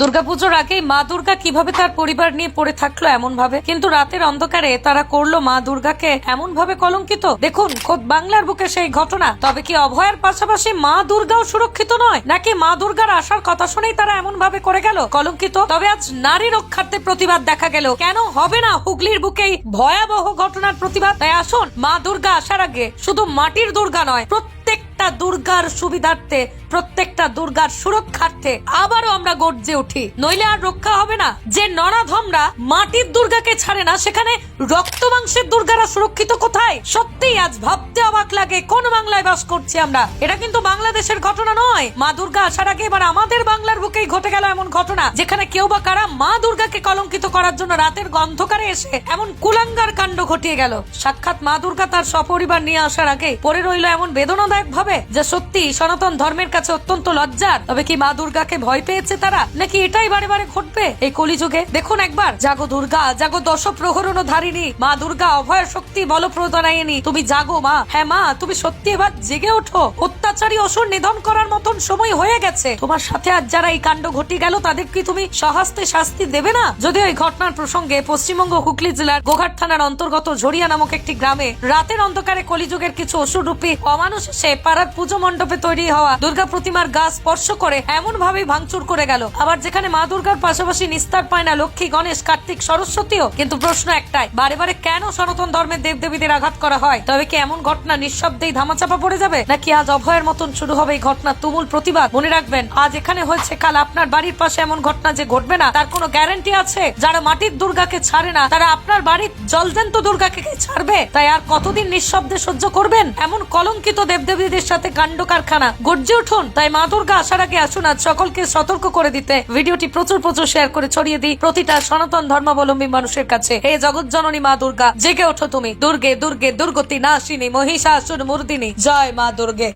দুর্গাপুজোর আগেই মা দুর্গা কীভাবে তার পরিবার নিয়ে পড়ে থাকল এমন ভাবে কিন্তু রাতের অন্ধকারে তারা করল মা দুর্গাকে এমন ভাবে কলঙ্কিত? দেখুন, খোদ বাংলার বুকে সেই ঘটনা। তবে কি অভয়ের পাশাপাশি মা দুর্গাও সুরক্ষিত নয়? নাকি মা দুর্গার আসার কথা শুনেই তারা এমন ভাবে করে গেল? কলঙ্কিত? তবে আজ নারী রক্ষার্থে প্রতিবাদ দেখা গেল। কেন হবে না হুগলির বুকেই ভয়াবহ ঘটনার প্রতিবাদ? তাই আসুন, মা দুর্গা আসার আগে শুধু মাটির দুর্গা নয়, প্রত্যেকটা দুর্গার সুবিধার্থে প্রত্যেকটা দুর্গার সুরক্ষার্থে আবারও আমরা গর্জে উঠি। নইলে আর রক্ষা হবে না। যে নরাধমরা মাটির দুর্গাকে ছাড়ে না, সেখানে রক্ত মাংসের দুর্গারা সুরক্ষিত কোথায়? সত্যি আজ ভাবতে অবাক লাগে কোন বাংলায় বাস করছি আমরা। এটা কিন্তু বাংলাদেশের ঘটনা নয়। মা দুর্গা আসার আগে এবার আমাদের বাংলার বুকেই ঘটে গেল এমন ঘটনা, যেখানে কেউ বা কারা মা দুর্গাকে কলঙ্কিত করার জন্য রাতের গন্ধকারে এসে এমন কুলাঙ্গার কাণ্ড ঘটিয়ে গেল। সাক্ষাৎ মা দুর্গা তার সপরিবার নিয়ে আসার আগে পড়ে রইল এমন বেদনাদায়ক ভাবে যে সত্যি সনাতন ধর্মের কাছে অত্যন্ত লজ্জার। তবে কি মা দুর্গাকে ভয় পেয়েছে তারা? নাকি এটাই বারে বারে ঘটবে? এই কলিযুগে? দেখুন একবার। জাগো দুর্গা, জাগো দশ প্রহরণ ধারিণী। মা দুর্গা, অভয় শক্তি বল প্রদানায়নী তুমি জাগো মা। হ্যাঁ মা, তুমি সত্যি এবার জেগে ওঠো। অত্যাচারী অসুর নিধন করার মতন সময় হয়ে গেছে। তোমার সাথে আজ যারা এই কাণ্ড ঘটে গেল, তাদের কি তুমি সহস্তে শাস্তি দেবে না? যদিও এই ঘটনার প্রসঙ্গে পশ্চিমবঙ্গ হুগলি জেলার গোঘাট থানার অন্তর্গত ঝরিয়া নামক একটি গ্রামে রাতের অন্ধকারে কলিযুগের কিছু অসুরূপী অমানুষ এসে পাড়ার পুজো মণ্ডপে তৈরি হওয়া দুর্গা প্রতিমার গা স্পর্শ করে এমন ভাবে ভাঙচুর করে গেল। আবার যেখানে মা দুর্গার পাশাপাশি নিস্তার পায় না লক্ষ্মী, গণেশ, কার্তিক, সরস্বতীও, কিন্তু প্রশ্ন একটাই, বারে বারে কেন সনাতন ধর্মের দেবদেবীদের আঘাত করা হয়? তবে কি এমন ঘটনা নিঃশব্দেই ধামাচাপা পড়ে যাবে? নাকি আজ অভয়ের মতন শুরু হবে এই ঘটনা তুমুল প্রতিবাদ? মনে রাখবেন, আজ এখানে হয়েছে, কাল আপনার বাড়ির পাশে এমন ঘটনা যে ঘটবে না, তার কোনো গ্যারান্টি আছে? যারা মাটির দুর্গাকে ছাড়ে না, তারা আপনার বাড়ির জলজন্ত দুর্গাকে ছাড়বে? তাই আর কতদিন নিঃশব্দে সহ্য করবেন? এমন কলঙ্কিত দেবদেবীদের সাথে কাণ্ড কারখানা, গর্জে উঠুন তাই মা দুর্গা আসার আগে আসুন, আজ সকলকে সতর্ক করে দিতে। ভিডিওটি প্রচুর প্রচুর শেয়ার করে ছড়িয়ে দিই প্রতিটা সনাতন ধর্মাবলম্বী মানুষের কাছে। হে জগৎ জননী মা দুর্গা, জেগে ওঠো তুমি। দুর্গে দুর্গে, দুর্গতি না নাশিনী, মহিষাসুর মূর্দিনী। জয় মা দুর্গে।